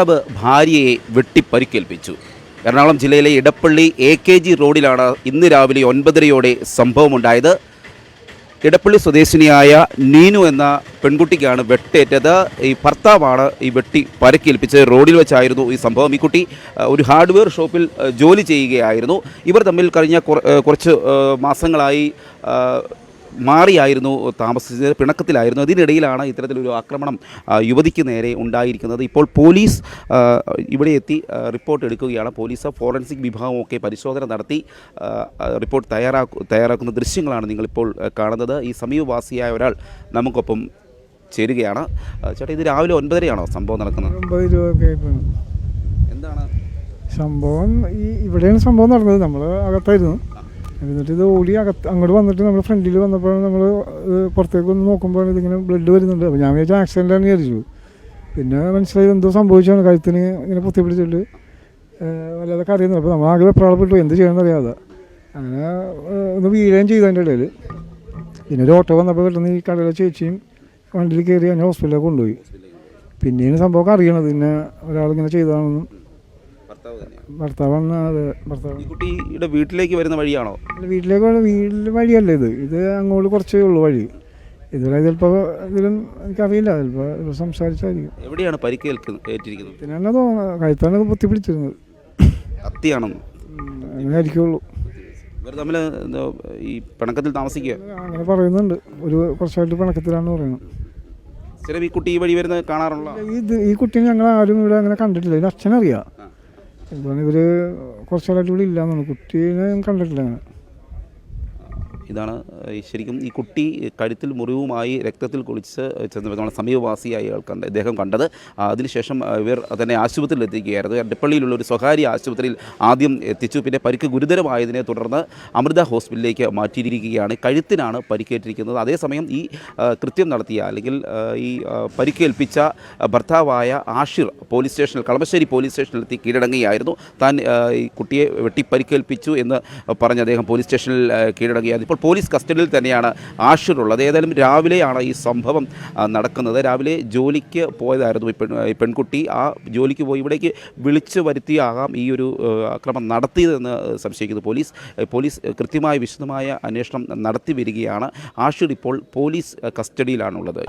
ഭർത്താവ് ഭാര്യയെ വെട്ടിപ്പരിക്കേൽപ്പിച്ചു. എറണാകുളം ജില്ലയിലെ ഇടപ്പള്ളി എ കെ ജി റോഡിലാണ് ഇന്ന് രാവിലെ ഒൻപതരയോടെ സംഭവമുണ്ടായത്. ഇടപ്പള്ളി സ്വദേശിനിയായ നീനു എന്ന പെൺകുട്ടിക്കാണ് വെട്ടേറ്റത്. ഈ ഭർത്താവാണ് ഈ വെട്ടി പരക്കേൽപ്പിച്ചത് റോഡിൽ വെച്ചായിരുന്നു ഈ സംഭവം. ഈ കുട്ടി ഒരു ഹാർഡ്വെയർ ഷോപ്പിൽ ജോലി ചെയ്യുകയായിരുന്നു. ഇവർ തമ്മിൽ കഴിഞ്ഞ കുറച്ച് മാസങ്ങളായി മാറിയായിരുന്നു താമസിച്ചത് പിണക്കത്തിലായിരുന്നു. അതിനിടയിലാണ് ഇത്തരത്തിലൊരു ആക്രമണം യുവതിക്ക് നേരെ ഉണ്ടായിരിക്കുന്നത്. ഇപ്പോൾ പോലീസ് ഇവിടെ എത്തി റിപ്പോർട്ട് എടുക്കുകയാണ്. പോലീസ് ഫോറൻസിക് വിഭാഗമൊക്കെ പരിശോധന നടത്തി റിപ്പോർട്ട് തയ്യാറാക്കു തയ്യാറാക്കുന്ന ദൃശ്യങ്ങളാണ് നിങ്ങളിപ്പോൾ കാണുന്നത്. ഈ സമീപവാസിയായ ഒരാൾ നമുക്കൊപ്പം ചേരുകയാണ്. ചേട്ടാ ഇത് രാവിലെ ഒൻപതരയാണോ സംഭവം നടക്കുന്നത്. എന്താണ്? സംഭവം ഈ ഇവിടെയാണ് സംഭവം നടന്നത്. നമ്മൾ അകത്തായിരുന്നു. എന്നിട്ട് ഇത് ഓടി അകത്ത് അങ്ങോട്ട് വന്നിട്ട് നമ്മൾ ഫ്രണ്ടിൽ വന്നപ്പോഴാണ് നമ്മൾ പുറത്തേക്ക് ഒന്ന് നോക്കുമ്പോൾ ഇതിങ്ങനെ ബ്ലഡ് വരുന്നുണ്ട്. അപ്പോൾ ഞാൻ വിചാരിച്ച ആക്സിഡന്റ് ആണ് വിചാരിച്ചു. പിന്നെ മനസ്സിലായി എന്തോ സംഭവിച്ചാണ് കഴുത്തിന് ഇങ്ങനെ പൊത്തി പിടിച്ചിട്ട് വല്ലാതെ കറിയുന്നു അപ്പോൾ നമ്മൾ ആകെ വെപ്രാളപ്പെട്ടു. എന്ത് ചെയ്യണമെന്ന് അറിയാതെ. അങ്ങനെ ഒന്ന് വീഴുകയും ചെയ്തു അതിന്റെ ഇടയിൽ പിന്നെ ഒരു ഓട്ടോ വന്നപ്പോൾ പെട്ടെന്ന് ഈ കടയിലെ ചേച്ചിയും വണ്ടിയിൽ കയറി അതിനെ ഹോസ്പിറ്റലിലേക്ക് കൊണ്ടുപോയി. പിന്നെയാണ് സംഭവമൊക്കെ അറിയണത്. പിന്നെ ഒരാളിങ്ങനെ ചെയ്തതാണെന്നും ഭർത്താവാണ് അത് ഭർത്താവ്. കുട്ടിയുടെ വീട്ടിലേക്ക് വരുന്ന വഴിയാണോ? വീട്ടിലേക്ക് വന്ന വീട്ടിൽ വഴിയല്ല ഇത്. ഇത് അങ്ങോട്ട് കുറച്ചേ ഉള്ളൂ വഴി. ഇതുവരെ ചിലപ്പോൾ ഇതിലും എനിക്കറിയില്ല. ചിലപ്പോൾ ഇത് സംസാരിച്ചായിരിക്കും. എവിടെയാണ് പരിക്ക് ഏറ്റിരിക്കുന്നത്? പിന്നെ തോന്നുന്നത് കഴുത്താണ് പൊത്തി പിടിച്ചിരുന്നത് കത്തിയാണെന്ന് അങ്ങനെ ആയിരിക്കുള്ളൂ ഇവർ തമ്മിൽ ഈ പിണക്കത്തിൽ താമസിക്കുക അങ്ങനെ പറയുന്നുണ്ട്. ഒരു കുറച്ചായിട്ട് പിണക്കത്തിലാണെന്ന് പറയുന്നത് സ്ഥിരം ഈ കുട്ടി ഈ വഴി വരുന്നത് കാണാറുള്ള ഇത് ഈ കുട്ടിയെ ഞങ്ങൾ ആരും ഇവിടെ അങ്ങനെ കണ്ടിട്ടില്ല. ഇതിന് അച്ഛനറിയാം. ഇപ്പം ഇവർ കുറച്ചാളായിട്ട് ഇവിടെ ഇല്ലാന്നാണ് കുട്ടീനെ കണ്ടിട്ടില്ല അങ്ങനെ. ഇതാണ് ശരിക്കും ഈ കുട്ടി കഴുത്തിൽ മുറിവുമായി രക്തത്തിൽ കുളിച്ച് ചെന്ന് നമ്മുടെ സമീപവാസിയായ ആൾ കണ്ട് ഇദ്ദേഹം കണ്ടത്. അതിനുശേഷം ഇവർ തന്നെ ആശുപത്രിയിൽ എത്തിക്കുകയായിരുന്നു ഡിപ്പള്ളിയിലുള്ള ഒരു സ്വകാര്യ ആശുപത്രിയിൽ ആദ്യം എത്തിച്ചു. പിന്നെ പരിക്ക് ഗുരുതരമായതിനെ തുടർന്ന് അമൃത ഹോസ്പിറ്റലിലേക്ക് മാറ്റിയിരിക്കുകയാണ്. കഴുത്തിനാണ് പരിക്കേറ്റിരിക്കുന്നത്. അതേസമയം ഈ കൃത്യം നടത്തിയ അല്ലെങ്കിൽ ഈ പരിക്കേൽപ്പിച്ച ഭർത്താവായ ആഷിർ പോലീസ് സ്റ്റേഷനിൽ കളമശ്ശേരി പോലീസ് സ്റ്റേഷനിലെത്തി കീഴടങ്ങുകയായിരുന്നു. താൻ ഈ കുട്ടിയെ വെട്ടി പരിക്കേൽപ്പിച്ചു എന്ന് പറഞ്ഞ് അദ്ദേഹം പോലീസ് സ്റ്റേഷനിൽ കീഴടങ്ങുകയായിരുന്നു. ഇപ്പോൾ പോലീസ് കസ്റ്റഡിയിൽ തന്നെയാണ് ആഷിർ ഉള്ളത് ഏതായാലും രാവിലെയാണ് ഈ സംഭവം നടക്കുന്നത്. രാവിലെ ജോലിക്ക് പോയതായിരുന്നു ഈ പെൺ പെൺകുട്ടി. ആ ജോലിക്ക് പോയി ഇവിടേക്ക് വിളിച്ചു വരുത്തിയാകാം ഈ ഒരു അക്രമം നടത്തിയതെന്ന് സംശയിക്കുന്നു പോലീസ്. പോലീസ് കൃത്യമായ വിശദമായ അന്വേഷണം നടത്തി വരികയാണ്. ആഷിർ ഇപ്പോൾ പോലീസ് കസ്റ്റഡിയിലാണുള്ളത്.